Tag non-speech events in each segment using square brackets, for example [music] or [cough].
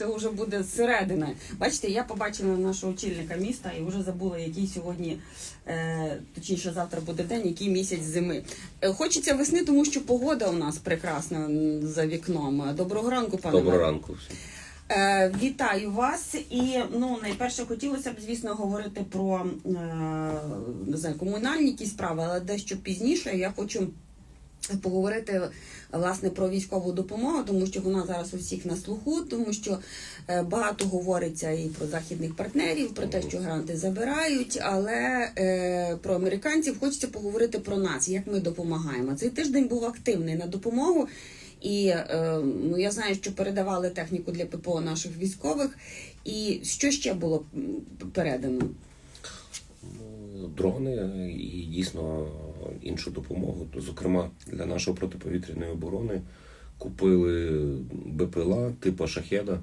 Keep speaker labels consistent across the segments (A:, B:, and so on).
A: це вже буде зсередини. Бачите, я побачила нашого очільника міста і вже забула, який сьогодні, е, точніше, завтра буде день, який місяць зими. Е, хочеться весни, тому що погода у нас прекрасна за вікном. Доброго ранку, пане.
B: Доброго
A: мере.
B: ранку.
A: Е, вітаю вас. І ну найперше хотілося б, звісно, говорити про не знаю, комунальні якісь справи, але дещо пізніше я хочу. Поговорити власне про військову допомогу, тому що вона зараз у всіх на слуху, тому що е, багато говориться і про західних партнерів, про те, що гранти забирають, але е, про американців хочеться поговорити про нас, як ми допомагаємо. Цей тиждень був активний на допомогу. І е, ну, я знаю, що передавали техніку для ППО наших військових. І що ще було передано?
B: Ну, Дрони і дійсно іншу допомогу. Зокрема, для нашої протиповітряної оборони купили БПЛА типу шахеда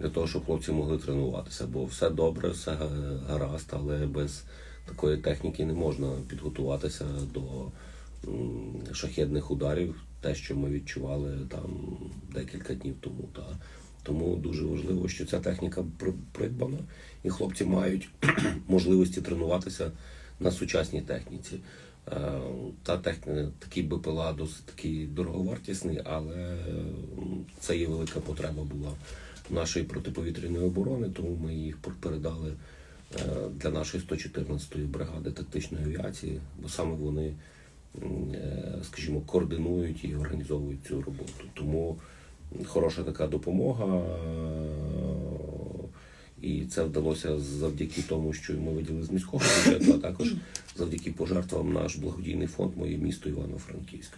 B: для того, щоб хлопці могли тренуватися. Бо все добре, все гаразд, але без такої техніки не можна підготуватися до шахедних ударів, те, що ми відчували там декілька днів тому. Та. Тому дуже важливо, що ця техніка придбана, і хлопці мають [clears throat] можливості тренуватися на сучасній техніці. Е, Та техніка, такий БПЛА досить такий дороговартісний, але це є велика потреба була нашої протиповітряної оборони, тому ми їх передали е, для нашої 114-ї бригади тактичної авіації, бо саме вони, е, скажімо, координують і організовують цю роботу. Тому хороша така допомога. І це вдалося завдяки тому, що ми виділили з міського бюджету, а також завдяки пожертвам наш благодійний фонд Моє місто Івано-Франківськ.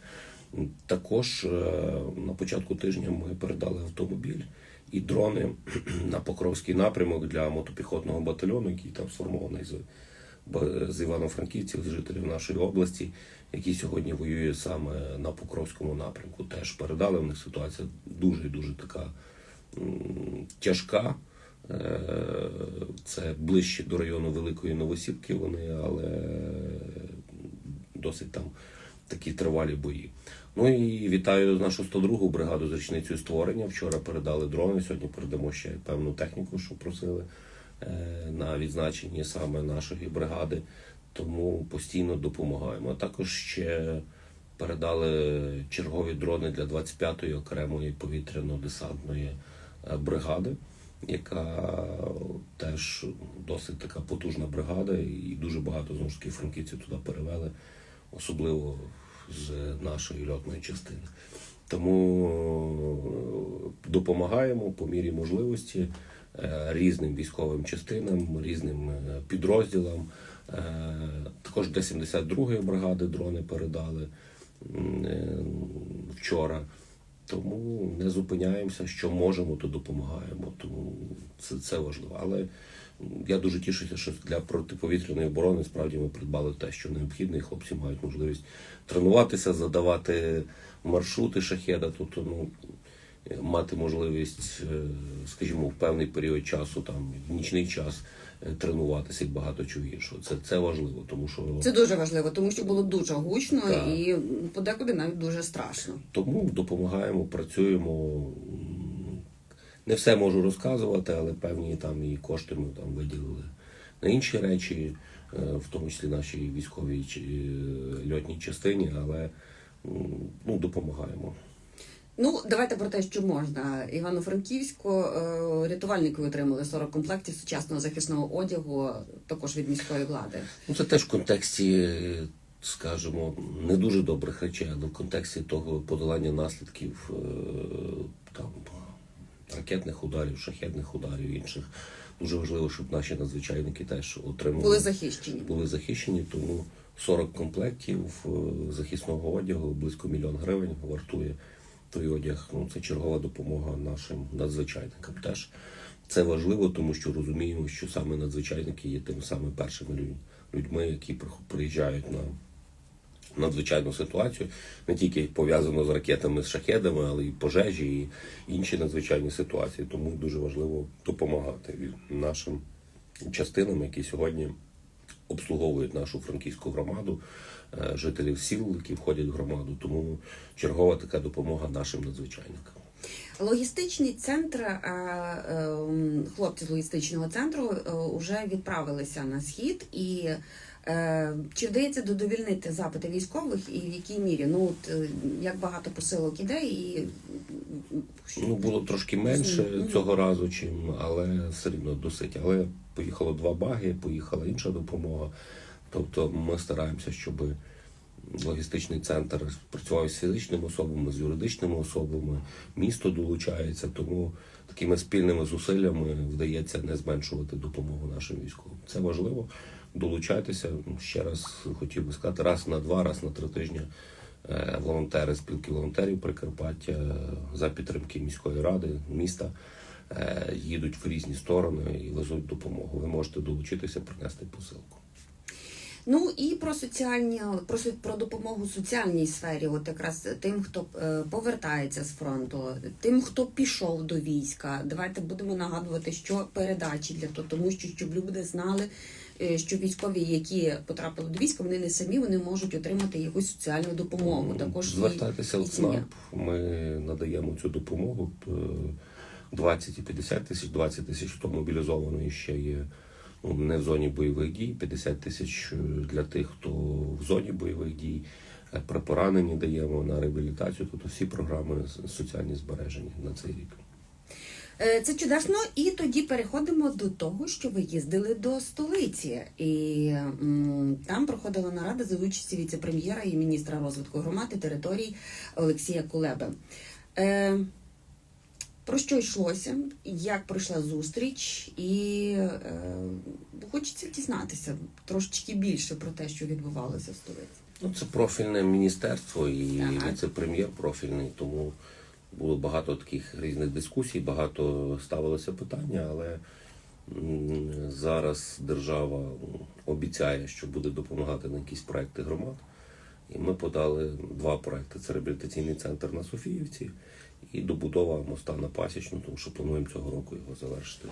B: Також е, на початку тижня ми передали автомобіль і дрони [clears throat] на Покровський напрямок для мотопіхотного батальйону, який там сформований з, з Івано-Франківців, з жителів нашої області, який сьогодні воює саме на Покровському напрямку. Теж передали в них ситуація дуже дуже така тяжка. Е, Це ближче до району Великої Новосібки вони, але досить там такі тривалі бої. Ну і вітаю нашу 102-гу бригаду з річницею створення. Вчора передали дрони, сьогодні передамо ще певну техніку, що просили е, на відзначенні саме нашої бригади. Тому постійно допомагаємо. Також ще передали чергові дрони для 25-ї окремої повітряно-десантної е, бригади, яка теж досить така потужна бригада, і дуже багато знову ж таки франківців туди перевели, особливо з нашої льотної частини. Тому е, допомагаємо по мірі можливості е, різним військовим частинам, різним е, підрозділам. Також для 72-ї бригади дрони передали вчора. Тому не зупиняємося, що можемо, то допомагаємо. Тому це, це важливо. Але я дуже тішуся, що для протиповітряної оборони справді ми придбали те, що необхідно, і хлопці мають можливість тренуватися, задавати маршрути шахеда, тобто ну, мати можливість, е, скажімо, в певний період часу, там в нічний час тренуватися і багато чого іншого. Це, це важливо, тому що
A: Це дуже важливо, тому що було дуже гучно
B: Так.
A: і подекуди навіть дуже страшно.
B: Тому допомагаємо, працюємо. Не все можу розказувати, але певні там і кошти ми там виділили на інші речі, е, в тому числі нашій військовій е, льотній частині, але ну, допомагаємо.
A: Ну, давайте про те, що можна. Івано-Франківську е, рятувальники отримали 40 комплектів сучасного захисного одягу, також від міської влади.
B: Ну, це теж в контексті, скажімо, не дуже добрих речей, але в контексті того подолання наслідків е, там, ракетних ударів, шахетних ударів інших. Дуже важливо, щоб наші надзвичайники теж отримали
A: Були захищені.
B: були захищені, тому 40 комплектів е, захисного одягу, близько мільйон гривень вартує той одяг. Ну, це чергова допомога нашим надзвичайникам. Теж це важливо, тому що розуміємо, що саме надзвичайники є тими самими першими людьми, які приїжджають на надзвичайну ситуацію, не тільки пов'язано з ракетами, з шахедами, але й пожежі, і інші надзвичайні ситуації. Тому дуже важливо допомагати нашим частинам, які сьогодні обслуговують нашу франківську громаду, жителів сіл, які входять в громаду. Тому чергова така допомога нашим надзвичайникам.
A: Логістичний центр, е, е, м, хлопці з логістичного центру вже відправилися на схід і. е, Чи вдається додовільнити запити військових і в якій мірі? Ну от е, як багато посилок іде, і
B: Ну, було трошки менше
A: Мгм.
B: цього разу, чим, але все рівно досить. Але поїхало два баги, поїхала інша допомога. Тобто ми стараємося, щоб логістичний центр працював з фізичними особами, з юридичними особами, місто долучається, тому такими спільними зусиллями вдається не зменшувати допомогу нашим військовим. Це важливо. Долучайтеся. Ще раз хотів би сказати, раз на два, раз на три тижні е, волонтери, спілки волонтерів Прикарпаття е, за підтримки міської ради, міста е, їдуть в різні сторони і везуть допомогу. Ви можете долучитися, принести посилку.
A: Ну і про соціальні про, про допомогу соціальній сфері, от якраз тим, хто е, повертається з фронту, тим, хто пішов до війська. Давайте будемо нагадувати, що передачі для того, тому що щоб люди знали, е, що військові, які потрапили до війська, вони не самі вони можуть отримати якусь соціальну допомогу. Також
B: звертайтеся в. ЦНАП. Ми надаємо цю допомогу. Е, 20 і 50 тисяч, 20 тисяч хто мобілізований ще є не в зоні бойових дій, 50 тисяч е, для тих, хто в зоні бойових дій. Е, При пораненні даємо на реабілітацію. Тобто всі програми соціальні збережені на цей рік.
A: Е, Це чудесно, і тоді переходимо до того, що ви їздили до столиці, і там проходила нарада за участі віце-прем'єра і міністра розвитку громад і територій Олексія Кулеби. Про що йшлося, як пройшла зустріч, і е, хочеться дізнатися трошечки більше про те, що відбувалося в столиці.
B: Ну, це профільне міністерство і
A: Ага.
B: віце-прем'єр профільний, тому було багато таких різних дискусій, багато ставилося питання, але зараз держава обіцяє, що буде допомагати на якісь проекти громад. І ми подали два проекти: це реабілітаційний центр на Софіївці і добудова моста на Пасічну, тому що плануємо цього року його завершити.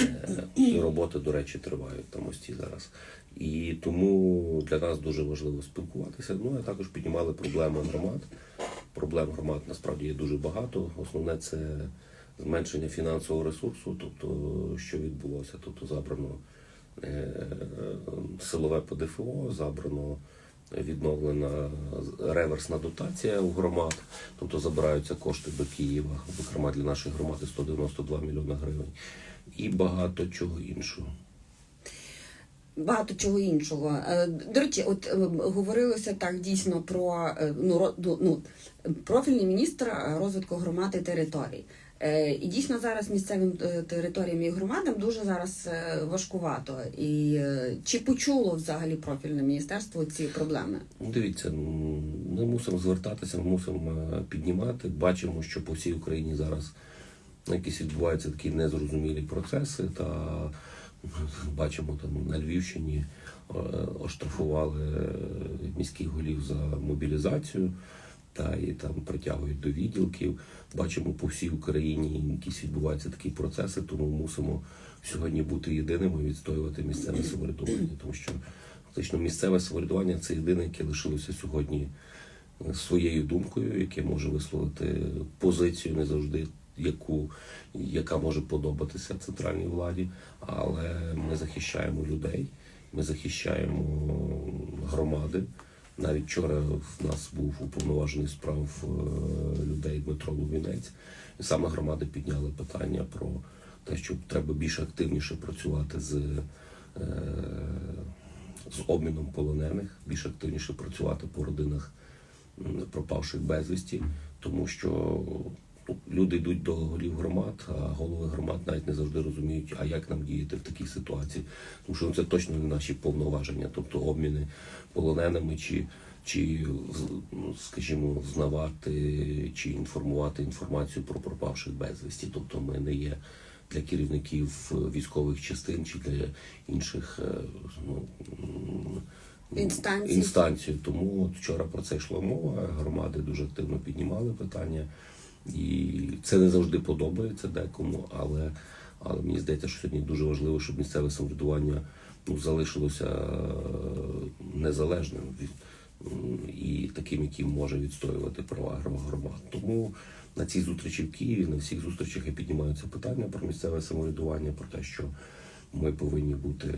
B: Е, І роботи, до речі, тривають на мості зараз. І тому для нас дуже важливо спілкуватися. Ну, а також піднімали проблеми громад. Проблем громад насправді є дуже багато. Основне це зменшення фінансового ресурсу, тобто що відбулося. Тобто забрано е, силове ПДФО, забрано відновлена реверсна дотація у громад, тобто забираються кошти до Києва, зокрема для нашої громади 192 мільйона гривень, і багато чого іншого.
A: Багато чого іншого. Е, До речі, от е, говорилося так дійсно про е, ну, ну, ну, профільний міністр е, розвитку громад і територій. Е, І дійсно зараз місцевим е, територіям і громадам дуже зараз е, важкувато. І чи почуло взагалі профільне міністерство ці проблеми?
B: Ну, Дивіться, ми мусимо звертатися, ми мусимо піднімати. Бачимо, що по всій Україні зараз якісь відбуваються такі незрозумілі процеси. Та [laughs] бачимо там на Львівщині оштрафували міських голів за мобілізацію. Та і там притягують до відділків. Бачимо по всій Україні якісь відбуваються такі процеси, тому мусимо сьогодні бути єдиними і відстоювати місцеве самоврядування, тому що фактично місцеве самоврядування це єдине, яке лишилося сьогодні е, своєю думкою, яке може висловити позицію не завжди, яку яка може подобатися центральній владі, але ми захищаємо людей, ми захищаємо громади. Навіть вчора в нас був уповноважений справ е, людей Дмитро Лувінець, і саме громади підняли питання про те, що треба більш активніше працювати з, е, з обміном полонених, більш активніше працювати по родинах пропавших безвісті, тому що люди йдуть до голів громад, а голови громад навіть не завжди розуміють, а як нам діяти в такій ситуації, тому що це точно не наші повноваження, тобто обміни полоненими чи. Чи ну, скажімо, знавати чи інформувати інформацію про пропавших безвісті, тобто ми не є для керівників військових частин чи для інших е, ну,
A: Інстанцій.
B: інстанцій. Тому от вчора про це йшла мова. Громади дуже активно піднімали питання, і це не завжди подобається декому, але, але мені здається, що сьогодні дуже важливо, щоб місцеве самоврядування ну, залишилося е, незалежним від і таким, який може відстоювати права громад. Тому на цій зустрічі в Києві, на всіх зустрічах і піднімаються питання про місцеве самоврядування, про те, що ми повинні бути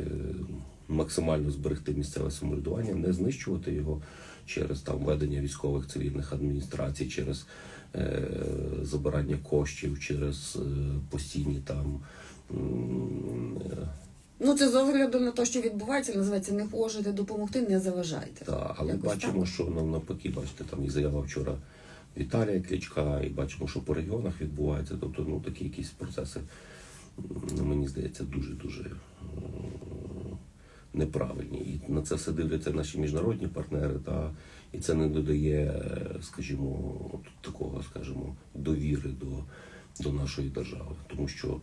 B: максимально зберегти місцеве самоврядування, не знищувати його через там ведення військових цивільних адміністрацій, через забирання коштів, через е, постійні там. е,
A: Ну це з огляду на те, що відбувається, називається не можете допомогти, не заважайте.
B: Та, але
A: Якось
B: бачимо,
A: так.
B: що нам навпаки, бачите, там і заява вчора Віталія Кличка, і бачимо, що по регіонах відбувається. Тобто, ну такі якісь процеси, мені здається, дуже-дуже е, неправильні. І на це все дивляться наші міжнародні партнери, та і це не додає, скажімо, такого, скажімо, довіри до, до нашої держави. Тому що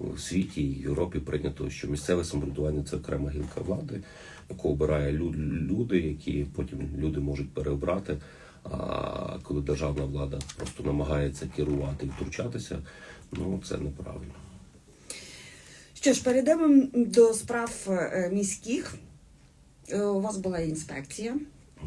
B: в світі і Європі прийнято, що місцеве самоврядування це окрема гілка влади, яку обирає лю- люди, які потім люди можуть переобрати. А коли державна влада просто намагається керувати і втручатися, ну це неправильно.
A: Що ж, перейдемо до справ е, міських. Е, У вас була інспекція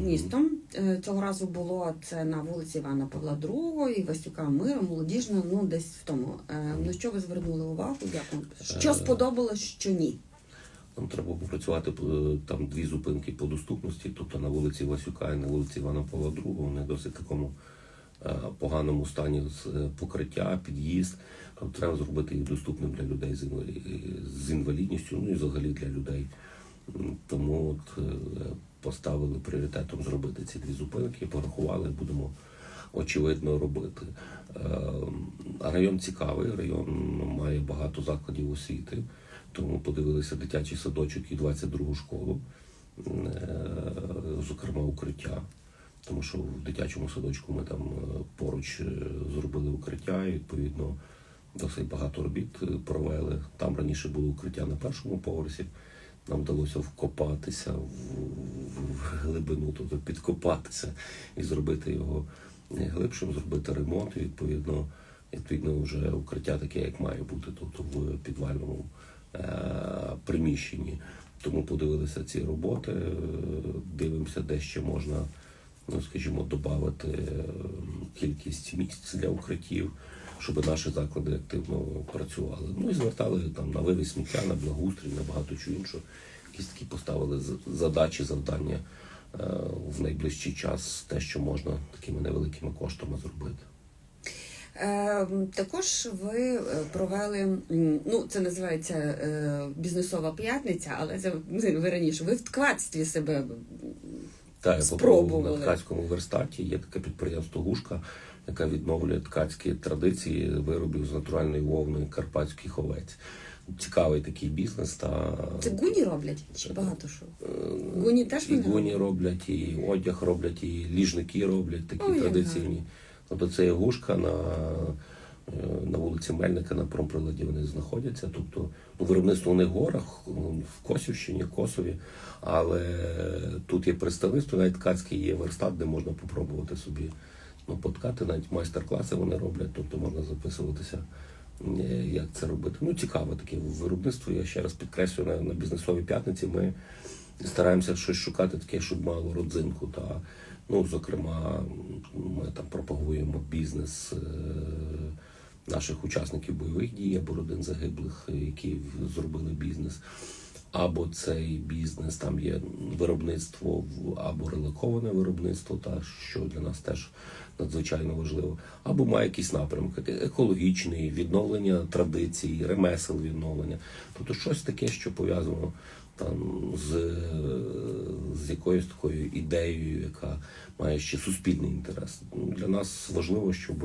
A: містом. Е, Цього разу було це на вулиці Івана Павла II, Васюка Мира, молодіжна, ну десь в тому. Е, На що ви звернули увагу? Як вам? Що
B: Е,
A: сподобалось, що ні?
B: Нам треба попрацювати е, там дві зупинки по доступності, тобто на вулиці Васюка і на вулиці Івана Павла II. Вони досить такому е, поганому стані е, покриття, під'їзд. Тобто треба зробити їх доступним для людей з інвалідністю, ну і взагалі для людей. Тому от е, поставили пріоритетом зробити ці дві зупинки, порахували, будемо очевидно робити. Е, Район цікавий, район має багато закладів освіти, тому подивилися дитячий садочок і 22 школу, е, зокрема укриття. Тому що в дитячому садочку ми там е, поруч зробили укриття, і відповідно досить багато робіт провели. Там раніше було укриття на першому поверсі. Нам вдалося вкопатися в, в- глибину, тобто підкопатися і зробити його глибшим, зробити ремонт. І відповідно, відповідно, вже укриття таке, як має бути, тобто в підвальному е, приміщенні. Тому подивилися ці роботи, е, дивимося, де ще можна, ну скажімо, додати кількість місць для укриттів, щоб наші заклади активно працювали. Ну і звертали там на вивіз сміття, на благоустрій, на багато чого іншого. Якісь такі поставили задачі, завдання е, в найближчий час, те, що можна такими невеликими коштами зробити.
A: Е, Також ви е, провели, ну це називається е, бізнесова п'ятниця, але це ви раніше. Ви в ткацтві себе
B: Так, я
A: Спробували.
B: на ткацькому верстаті. Є таке підприємство Гушка, яке відновлює ткацькі традиції виробів з натуральної вовни карпатських овець. Цікавий такий бізнес. Та
A: це гуні роблять чи багато що? Гуні теж
B: і гуні роблять, і одяг роблять, і ліжники роблять такі
A: Ой,
B: традиційні. Тобто це є гушка на, е, на вулиці Мельника, на промприладі вони знаходяться. Тобто ну, виробництво них в горах, в Косівщині, Косові, але тут є представництво, навіть ткацький є верстат, де можна попробувати собі ну, поткати, навіть майстер-класи вони роблять, тобто можна записуватися. е, Як це робити? Ну, цікаве таке виробництво. Я ще раз підкреслюю на, на бізнесовій п'ятниці. Ми стараємося щось шукати таке, щоб мало родзинку. Та, ну, зокрема, ми там пропагуємо бізнес е, наших учасників бойових дій або родин загиблих, е, які зробили бізнес. Або цей бізнес, там є виробництво або релоковане виробництво, та що для нас теж надзвичайно важливо, або має якийсь напрямок як екологічний, відновлення традицій, ремесел відновлення. Тобто щось таке, що пов'язано там з, з якоюсь такою ідеєю, яка має ще суспільний інтерес. Для нас важливо, щоб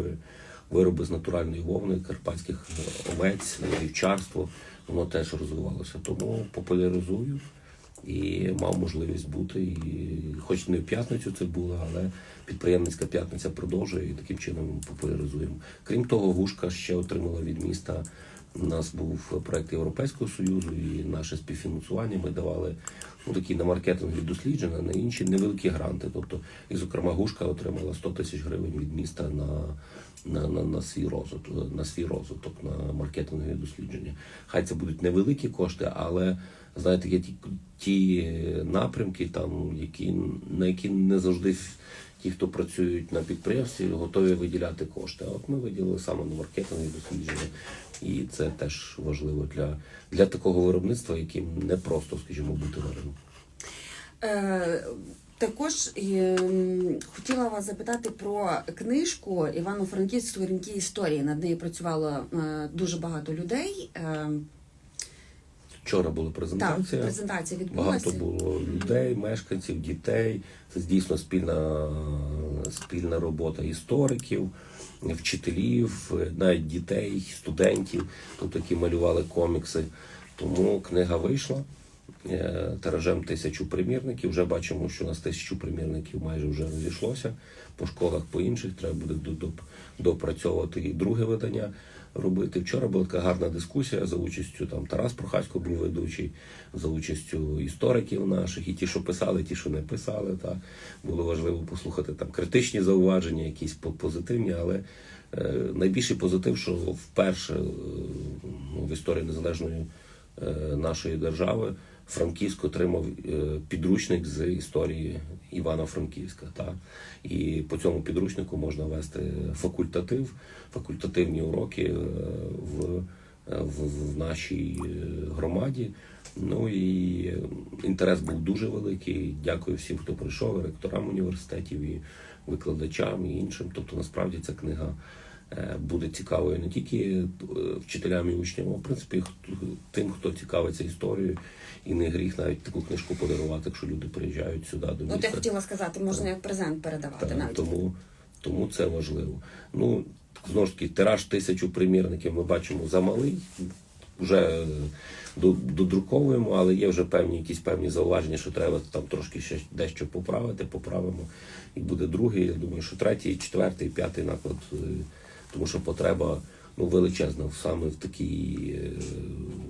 B: вироби з натуральної вовни, карпатських овець, вівчарство, воно теж розвивалося. Тому популяризую і мав можливість бути. І хоч не в п'ятницю це було, але підприємницька п'ятниця продовжує і таким чином популяризуємо. Крім того, вушка ще отримала від міста У нас був проект Європейського Союзу і наше співфінансування. Ми давали ну, такі на маркетингові дослідження, на інші невеликі гранти. Тобто, і, зокрема, Гушка отримала 100 тисяч гривень від міста на, на, на, на, свій розвиток, на свій розвиток, на маркетингові дослідження. Хай це будуть невеликі кошти, але знаєте, є ті, ті напрямки, там, які, на які не завжди ті, хто працюють на підприємстві, готові виділяти кошти. А от ми виділили саме на маркетингові дослідження, і це теж важливо для, для такого виробництва, яким не просто, скажімо, бути на ринку.
A: Е, також е, хотіла вас запитати про книжку Івано-Франківськ сторінки історії. Над нею працювало е, дуже багато людей. Е,
B: Вчора була
A: так,
B: презентація.
A: презентація відбулася.
B: Багато було людей, мешканців, дітей. Це дійсно спільна, спільна робота істориків, вчителів, навіть дітей, студентів, тобто які малювали комікси. Тому книга вийшла е, тиражем тисячу примірників. Вже бачимо, що у нас тисячу примірників майже вже розійшлося. По школах, по інших треба буде до- допрацьовувати і друге видання робити. Вчора була така гарна дискусія за участю там Тарас Прохасько був ведучий, за участю істориків наших, і ті, що писали, ті, що не писали. Так. Було важливо послухати там критичні зауваження, якісь позитивні, але е, найбільший позитив, що вперше е, ну, в історії незалежної нашої держави Франківськ отримав е, підручник з історії Івано-Франківська. Так? І по цьому підручнику можна вести факультатив, факультативні уроки е, в, е, в, в нашій е, громаді. Ну і е, інтерес був дуже великий. Дякую всім, хто прийшов, ректорам університетів, і викладачам, і іншим. Тобто, насправді ця книга е, буде цікавою не тільки е, вчителям і учням, а в принципі тим, хто цікавиться історією, і не гріх навіть таку книжку подарувати, якщо люди приїжджають сюди до міста.
A: От я хотіла сказати, можна як презент передавати
B: Так,
A: навіть.
B: тому, тому це важливо. Ну, знову ж таки, тираж тисячу примірників ми бачимо замалий. Вже е, додруковуємо, але є вже певні якісь певні зауваження, що треба там трошки ще дещо поправити, поправимо. І буде другий, я думаю, що третій, четвертий, п'ятий наклад, е, тому що потреба ну, величезна саме в такій, е,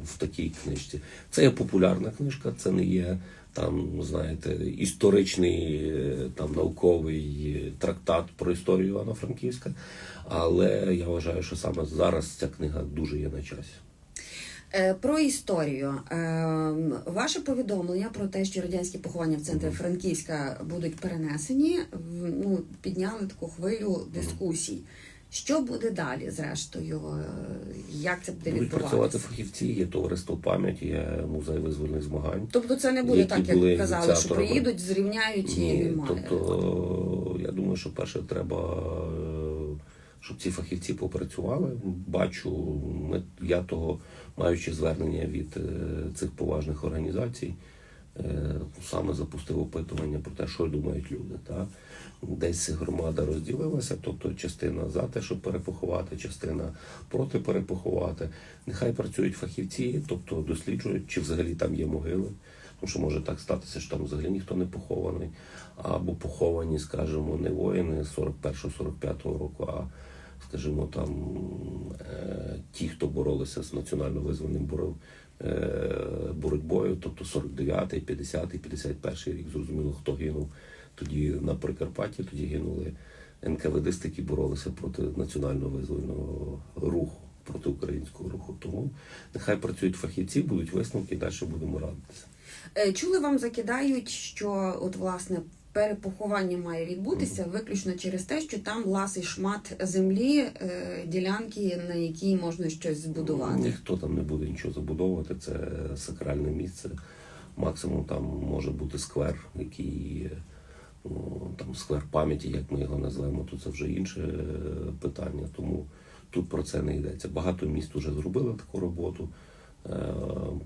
B: в такій книжці. Це є популярна книжка, це не є там, знаєте, історичний е, там науковий е, трактат про історію Івано-Франківська. Але я вважаю, що саме зараз ця книга дуже є на часі.
A: Про історію. Ваше повідомлення про те, що радянські поховання в центрі Франківська будуть перенесені, ну, підняли таку хвилю дискусій. Що буде далі, зрештою? Як це буде
B: Будуть працювати фахівці, є товариство пам'яті, є музей визвольних змагань.
A: Тобто це не буде
B: Які
A: так, як
B: були
A: казали, що
B: ініціаторами.
A: приїдуть, зрівняють і
B: Ні,
A: немає.
B: тобто я думаю, що перше треба, е, щоб ці фахівці попрацювали. Бачу, ми, я того, маючи звернення від е, цих поважних організацій, саме запустив опитування про те, що думають люди. Так? Десь громада розділилася, тобто частина за те, щоб перепоховати, частина проти перепоховати. Нехай працюють фахівці, тобто досліджують, чи взагалі там є могили. Тому що може так статися, що там взагалі ніхто не похований, або поховані, скажімо, не воїни 41-45 року, а скажімо, там е, ті, хто боролися з національно-визвольним боро- е, боротьбою, тобто 49-й, 50-й, 51-й рік, зрозуміло, хто гинув тоді на Прикарпатті, тоді гинули НКВДисти, які боролися проти національно-визвольного руху, проти українського руху. Тому нехай працюють фахівці, будуть висновки, далі будемо радитися.
A: Е, Чули вам закидають, що от власне перепоховання має відбутися виключно через те, що там ласий шмат землі, е, ділянки, на якій можна щось збудувати.
B: Ніхто там не буде нічого забудовувати, це сакральне місце. Максимум там може бути сквер, який ну, там сквер пам'яті, як ми його назвемо, то це вже інше е, питання. Тому тут про це не йдеться. Багато міст вже зробили таку роботу е,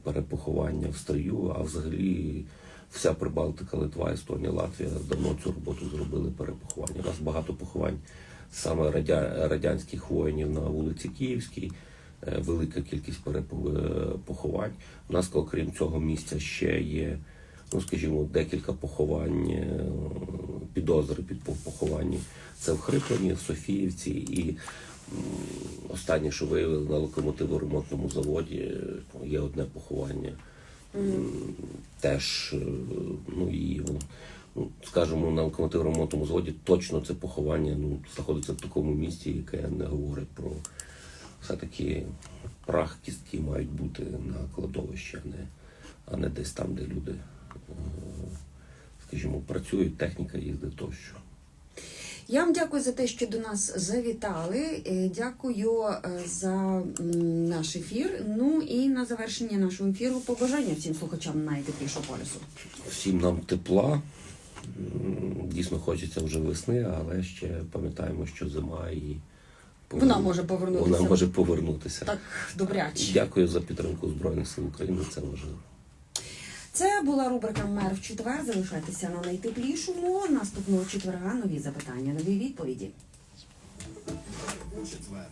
B: перепоховання в стрию, а взагалі вся Прибалтика, Литва, Естонія, Латвія давно цю роботу зробили перепоховання. У нас багато поховань саме радя... радянських воїнів на вулиці Київській. е, Велика кількість перепо- е. У нас, окрім цього місця, ще є, ну скажімо, декілька поховань, е, підозри під по- похованні. Це в Хриплені, в Софіївці і Останнє, що виявили на локомотиворемонтному заводі, є одне поховання. Теж, е, ну і ну, скажімо, на локомотиворемонтному заводі точно це поховання ну, знаходиться в такому місці, яке не говорить про все-таки прах, кістки мають бути на кладовищі, а не, а не десь там, де люди, е, скажімо, працюють, техніка їздить тощо.
A: Я вам дякую за те, що до нас завітали. Е, Дякую е, за наш ефір. Ну і на завершення нашого ефіру побажання всім слухачам найтеплішого полюсу.
B: Всім нам тепла. Дійсно хочеться вже весни, але ще пам'ятаємо, що зима і
A: Вона може повернутися.
B: Вона може повернутися.
A: Так добряче.
B: Дякую за підтримку Збройних сил України. Це важливо.
A: Це була рубрика Мер в четвер. Залишайтеся на найтеплішому. Наступного четверга нові запитання, нові відповіді.
C: четвер.